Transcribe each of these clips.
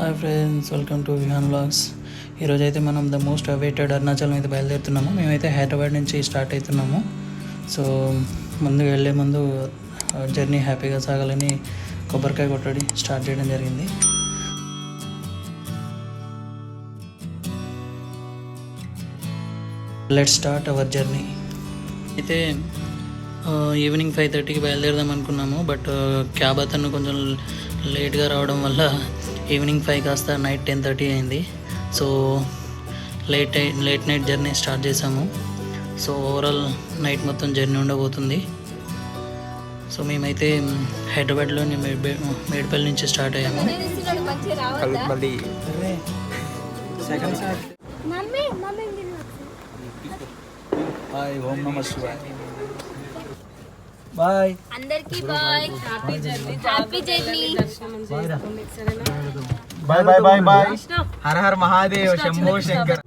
Hi friends welcome to Vihaan blogs ఈరోజు అయితే మనం ద మోస్ట్ అవైటెడ్ అరుణాచలం అయితే బయలుదేరుతున్నాము. మేమైతే హైదరాబాద్ నుంచి స్టార్ట్ అవుతున్నాము సో ముందు వెళ్ళే ముందు జర్నీ హ్యాపీగా సాగాలని కొబ్బరికాయ కొట్టడి స్టార్ట్ చేయడం జరిగింది. లెట్ స్టార్ట్ అవర్ జర్నీ అయితే ఈవినింగ్ ఫైవ్ థర్టీకి బయలుదేరదాం అనుకున్నాము. బట్ క్యాబ్ అతను కొంచెం లేట్గా రావడం వల్ల ఈవినింగ్ ఫైవ్ కాస్త నైట్ టెన్ థర్టీ అయింది. So late late night journey start చేసాము. సో ఓవరాల్ నైట్ మొత్తం జర్నీ ఉండబోతుంది. సో మేమైతే హైదరాబాద్లోని మేడ్బే మేడ్పల్లి నుంచి స్టార్ట్ అయ్యాము. మళ్ళీ. మమ్మీ మమ్మీ హాయ్ ఓం నమ శివాయ. బాయ్ అందరికి bye happy journey happy journey bye bye bye bye Hara Hara Mahadev Shambho Shankar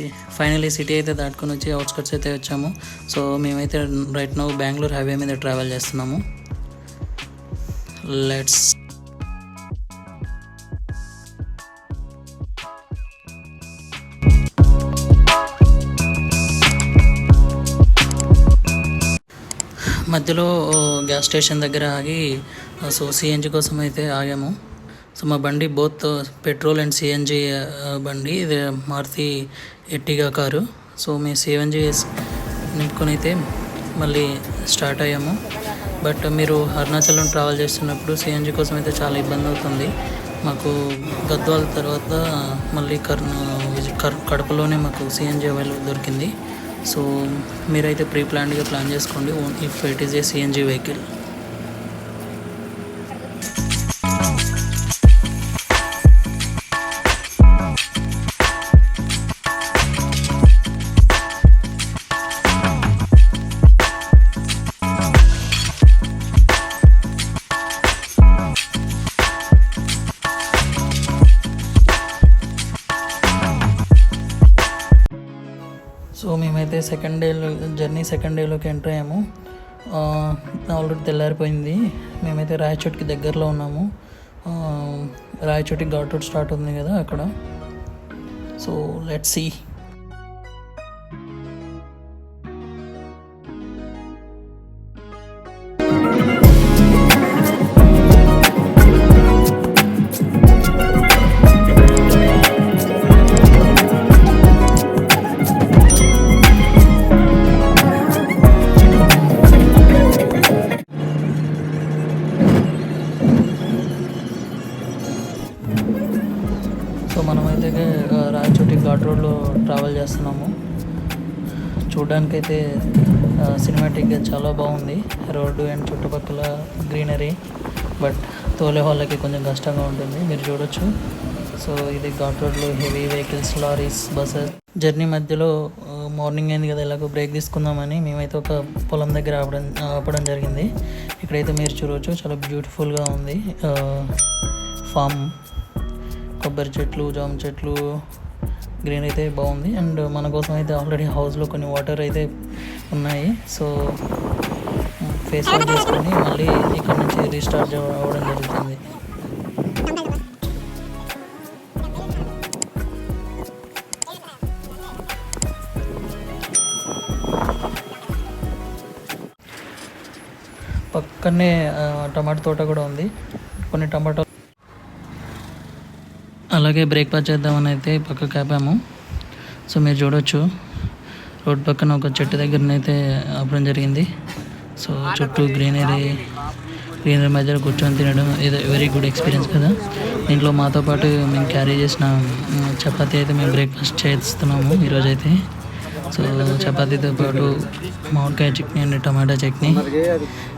finally finally city అయితే దాటుకొని వచ్చి అవుట్స్కట్స్ అయితే వచ్చాము. సో మేమైతే రైట్ నౌ బెంగళూరు హైవే మీద ట్రావెల్ చేస్తున్నాము. లెట్స్ మధ్యలో uh, గ్యాస్ స్టేషన్ దగ్గర ఆగి uh, సో సిఎన్జి కోసం అయితే ఆగాము. సో మా బండి బోత్ పెట్రోల్ అండ్ సిఎన్జి బండి. ఇది మారుతి ఎట్టిగా కారు. సో మేము సిఎన్జి నింపుకొని అయితే మళ్ళీ స్టార్ట్ అయ్యాము. బట్ మీరు అరుణాచలం ట్రావెల్ చేస్తున్నప్పుడు సిఎన్జి కోసం అయితే చాలా ఇబ్బంది అవుతుంది. మాకు గద్వాల తర్వాత మళ్ళీ కర్న కర్- కడపలోనే మాకు సిఎన్జి అవైలబుల్ దొరికింది. సో మీరైతే ప్రీ ప్లాన్డ్గా ప్లాన్ చేసుకోండి. If it is a CNG vehicle. So మేమైతే సెకండ్ డేలో జర్నీ సెకండ్ డేలోకి ఎంటర్ అయ్యాము. ఆల్రెడీ తెల్లారిపోయింది. మేమైతే రాయచోటికి దగ్గరలో ఉన్నాము. రాయచోటి ఘాట్ రోడ్ స్టార్ట్ ఉంది కదా అక్కడ. సో లెట్ సీ సో మనమైతే రాయచోటి ఘాట్ రోడ్లో ట్రావెల్ చేస్తున్నాము. చూడడానికైతే సినిమాటిక్గా చాలా బాగుంది. రోడ్డు అండ్ చుట్టుపక్కల గ్రీనరీ బట్ తోలే వాళ్ళకి కొంచెం కష్టంగా ఉంటుంది. మీరు చూడొచ్చు. సో ఇది ఘాట్ రోడ్లో heavy vehicles lorries buses. Journey మధ్యలో మార్నింగ్ అయింది కదా ఇలాగ బ్రేక్ తీసుకుందామని మేమైతే ఒక పొలం దగ్గర ఆపడం ఆపడం జరిగింది. ఇక్కడైతే మీరు చూడవచ్చు చాలా బ్యూటిఫుల్గా ఉంది. ఫామ్ కొబ్బరి చెట్లు జామ చెట్లు గ్రీన్ అయితే బాగుంది. అండ్ మన కోసం అయితే ఆల్రెడీ హౌస్లో కొన్ని వాటర్ అయితే ఉన్నాయి. సో ఫేస్ వాష్ చేసుకొని మళ్ళీ ఇక్కడ నుంచి రీస్టార్ట్ అవ్వడం జరుగుతుంది. పక్కనే ఆ, టమాటా తోట కూడా ఉంది. కొన్ని టమాటో అలాగే బ్రేక్ఫాస్ట్ చేద్దామని అయితే పక్కకు ఆపాము సో మీరు చూడొచ్చు. రోడ్ పక్కన ఒక చెట్టు దగ్గరనైతే ఆపడం జరిగింది. సో చుట్టూ గ్రీనరీ గ్రీనరీ మధ్యలో కూర్చొని తినడం ఇది వెరీ గుడ్ ఎక్స్పీరియన్స్ కదా. దీంట్లో మాతో పాటు మేము క్యారీ చేసిన చపాతి చపాతీ అయితే మేము బ్రేక్ఫాస్ట్ చేస్తున్నాము ఈరోజైతే. సో చపాతీతో పాటు మామిడికాయ chutney and tomato chutney.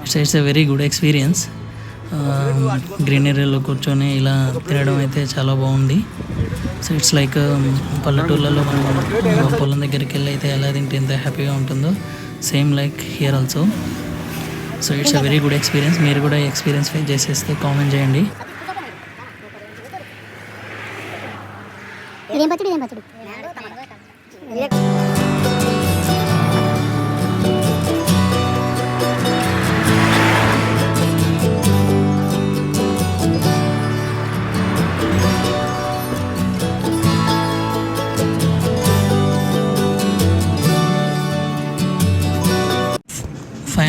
It's it's a very good experience గ్రీనరీలో కూర్చొని ఇలా తినడం అయితే చాలా బాగుంది. సో ఇట్స్ లైక్ పల్లెటూర్లలో మనం పొలం దగ్గరికి వెళ్ళి అయితే ఎలా తింటే ఎంత హ్యాపీగా ఉంటుందో same like here also. So it's a very good experience మీరు కూడా ఎక్స్పీరియన్స్ ఫేస్ చేసేస్తే కామెంట్ చేయండి.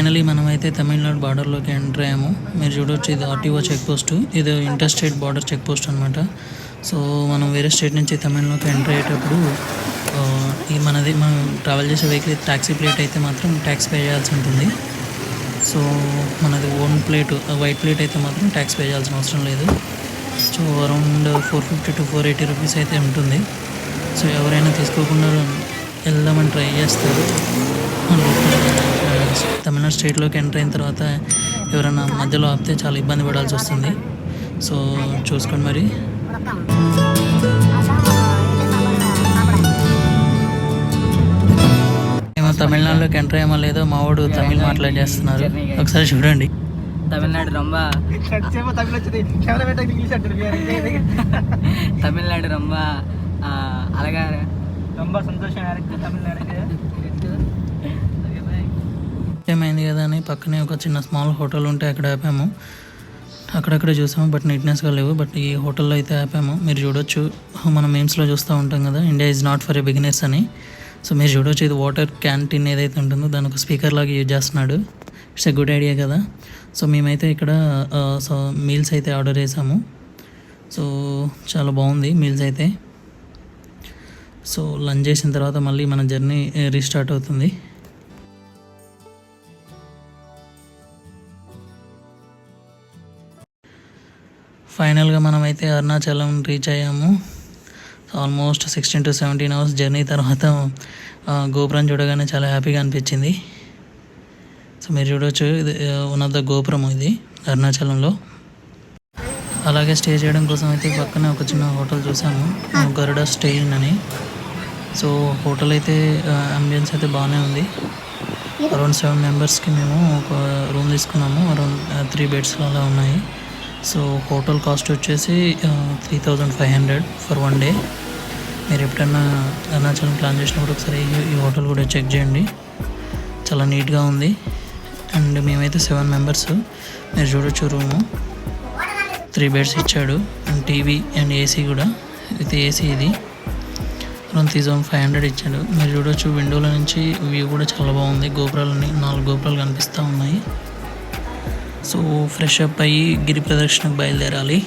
ఫైనలీ మనమైతే తమిళనాడు బార్డర్లోకి ఎంటర్ అయ్యాము. మీరు చూడొచ్చు ఇది ఆర్టీఓ చెక్ పోస్ట్ ఇది inter state border check post అనమాట సో మనం వేరే స్టేట్ నుంచి తమిళనాడుకి ఎంటర్ అయ్యేటప్పుడు ఈ మనది మనం ట్రావెల్ చేసే వెహికల్ ట్యాక్సీ ప్లేట్ అయితే మాత్రం ట్యాక్స్ పే చేయాల్సి ఉంటుంది. సో మనది ఓన్ ప్లేట్ వైట్ ప్లేట్ అయితే మాత్రం ట్యాక్స్ పే చేయాల్సిన అవసరం లేదు. So around four fifty to four eighty rupees అయితే ఉంటుంది. సో ఎవరైనా తీసుకోకుండా వెళ్దామని ట్రై చేస్తారు. తమిళనాడు స్టేట్లోకి ఎంటర్ అయిన తర్వాత ఎవరైనా మధ్యలో ఆపితే చాలా ఇబ్బంది పడాల్సి వస్తుంది సో చూసుకోండి మరి ఏమో తమిళనాడులోకి ఎంటర్ అయ్యామో లేదో మావాడు తమిళ్ మాట్లాడేస్తున్నారు ఒకసారి చూడండి தமிழ்நாடு ரொம்ப ఖచ్చితంగా తమిళ వచ్చింది కెమెరా పెట్టాక ఇంగ్లీష్ అంటారు ఏమైంది కదా అని పక్కనే ఒక చిన్న స్మాల్ హోటల్ ఉంటే అక్కడ ఆపాము. అక్కడక్కడ చూసాము బట్ నీట్నెస్గా లేవు. బట్ ఈ హోటల్లో అయితే ఆపాము. మీరు చూడొచ్చు. మనం మేమ్స్లో చూస్తూ ఉంటాం కదా India is not for a beginners అని. సో మీరు చూడొచ్చు ఇది వాటర్ క్యాంటీన్ ఏదైతే ఉంటుందో దాని ఒక స్పీకర్ లాగా యూజ్ చేస్తున్నాడు. ఇట్స్ ఎ గుడ్ ఐడియా కదా. సో మేమైతే ఇక్కడ సో మీల్స్ అయితే ఆర్డర్ చేసాము. సో చాలా బాగుంది మీల్స్ అయితే. సో లంచ్ చేసిన తర్వాత మళ్ళీ మన జర్నీ రీస్టార్ట్ అవుతుంది. ఫైనల్గా మనమైతే అరుణాచలం రీచ్ అయ్యాము. Almost sixteen to seventeen hours journey తర్వాత గోపురం చూడగానే చాలా హ్యాపీగా అనిపించింది. సో మీరు చూడవచ్చు ఇది వన్ ఆఫ్ ద గోపురం ఇది అరుణాచలంలో. అలాగే స్టే చేయడం కోసం అయితే పక్కనే ఒక చిన్న హోటల్ చూసాము గరుడ స్టే ఇన్ అని. సో హోటల్ అయితే అంబియన్స్ అయితే బాగానే ఉంది. అరౌండ్ సెవెన్ మెంబర్స్కి మేము ఒక రూమ్ తీసుకున్నాము అరౌండ్ త్రీ బెడ్స్ అలా ఉన్నాయి. సో హోటల్ కాస్ట్ వచ్చేసి three thousand five hundred for one day మీరు ఎప్పుడైనా అరుణాచలం ప్లాన్ చేసినప్పుడు ఒకసారి ఈ- హోటల్ కూడా చెక్ చేయండి. చాలా నీట్గా ఉంది. అండ్ మేమైతే సెవెన్ మెంబర్స్ మీరు చూడొచ్చు రూము త్రీ బెడ్స్ ఇచ్చాడు. అండ్ టీవీ అండ్ ఏసీ కూడా. విత్ ఏసీ ఇది. Around three thousand five hundred ఇచ్చాడు. మీరు చూడొచ్చు విండోలో నుంచి వ్యూ కూడా చాలా బాగుంది. గోపురాలని నాలుగు గోపురాలు కనిపిస్తూ ఉన్నాయి. సో ఫ్రెష్ అప్ అయ్యి గిరి ప్రదక్షిణకు బయలుదేరాలి.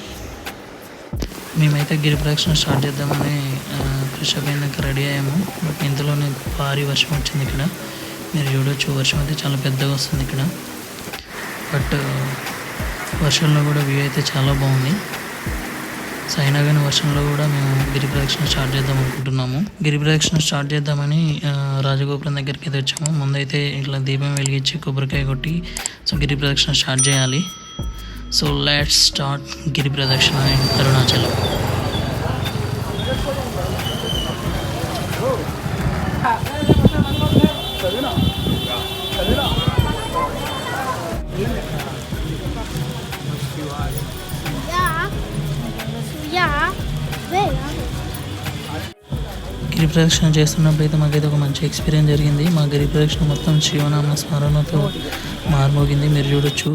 మేమైతే గిరి ప్రదక్షిణ స్టార్ట్ చేద్దామని ఫ్రెష్ అప్ అయినాక రెడీ అయ్యాము. బట్ ఇంతలోనే భారీ వర్షం వచ్చింది ఇక్కడ. మీరు చూడొచ్చు వర్షం అయితే చాలా పెద్దగా వస్తుంది ఇక్కడ. బట్ వర్షంలో కూడా వ్యూ అయితే చాలా బాగుంది. సో అయినా కానీ వర్షంలో కూడా మేము గిరి ప్రదక్షిణ స్టార్ట్ చేద్దాం అనుకుంటున్నాము. గిరి ప్రదక్షిణ స్టార్ట్ చేద్దామని రాజగోపురం దగ్గరికి అయితే వచ్చాము. ముందైతే ఇట్లా దీపం వెలిగించి కొబ్బరికాయ కొట్టి సో గిరి ప్రదక్షిణ స్టార్ట్ చేయాలి. సో లెట్స్ స్టార్ట్ గిరి ప్రదక్షిణ ఇన్ అరుణాచలం. గిరి ప్రదక్షిణ చేస్తున్నప్పుడు అయితే మాకైతే ఒక మంచి ఎక్స్పీరియన్స్ జరిగింది. మా గిరి ప్రదక్షిణ మొత్తం శివనామ స్మరణతో మార్మోగింది. మీరు చూడొచ్చు.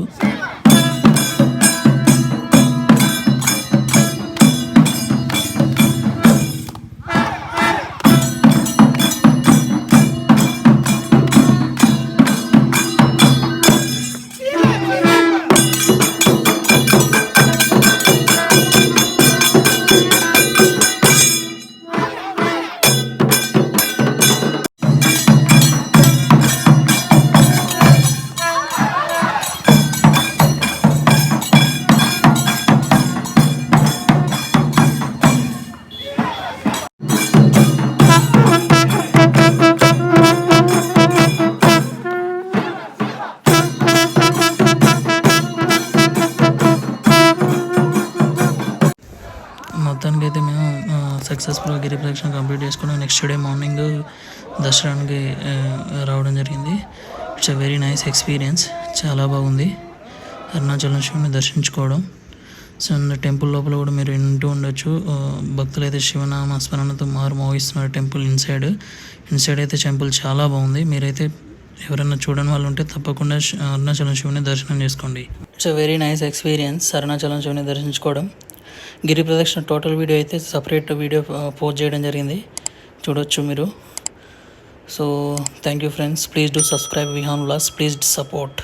మొత్తానికి అయితే మేము సక్సెస్ఫుల్గా గిరి ప్రదక్షిణ కంప్లీట్ చేసుకున్నాం. నెక్స్ట్ డే మార్నింగ్ దర్శనానికి రావడం జరిగింది. It's a very nice experience చాలా బాగుంది. అరుణాచలం శివుని దర్శించుకోవడం. సో టెంపుల్ లోపల కూడా మీరు వింటూ ఉండొచ్చు. భక్తులు అయితే శివనామ స్మరణతో మారు మోగిస్తున్నారు టెంపుల్ ఇన్సైడ్ ఇన్సైడ్ అయితే టెంపుల్ చాలా బాగుంది. మీరైతే ఎవరైనా చూడని వాళ్ళు ఉంటే తప్పకుండా అరుణాచలం శివుని దర్శనం చేసుకోండి. It's a very nice experience Arunachalam శివుని దర్శించుకోవడం. గిరి ప్రదక్షిణ టోటల్ వీడియో అయితే సపరేట్ వీడియో పోస్ట్ చేయడం జరిగింది. చూడొచ్చు మీరు. So thank you friends please do subscribe Vihaan loss please support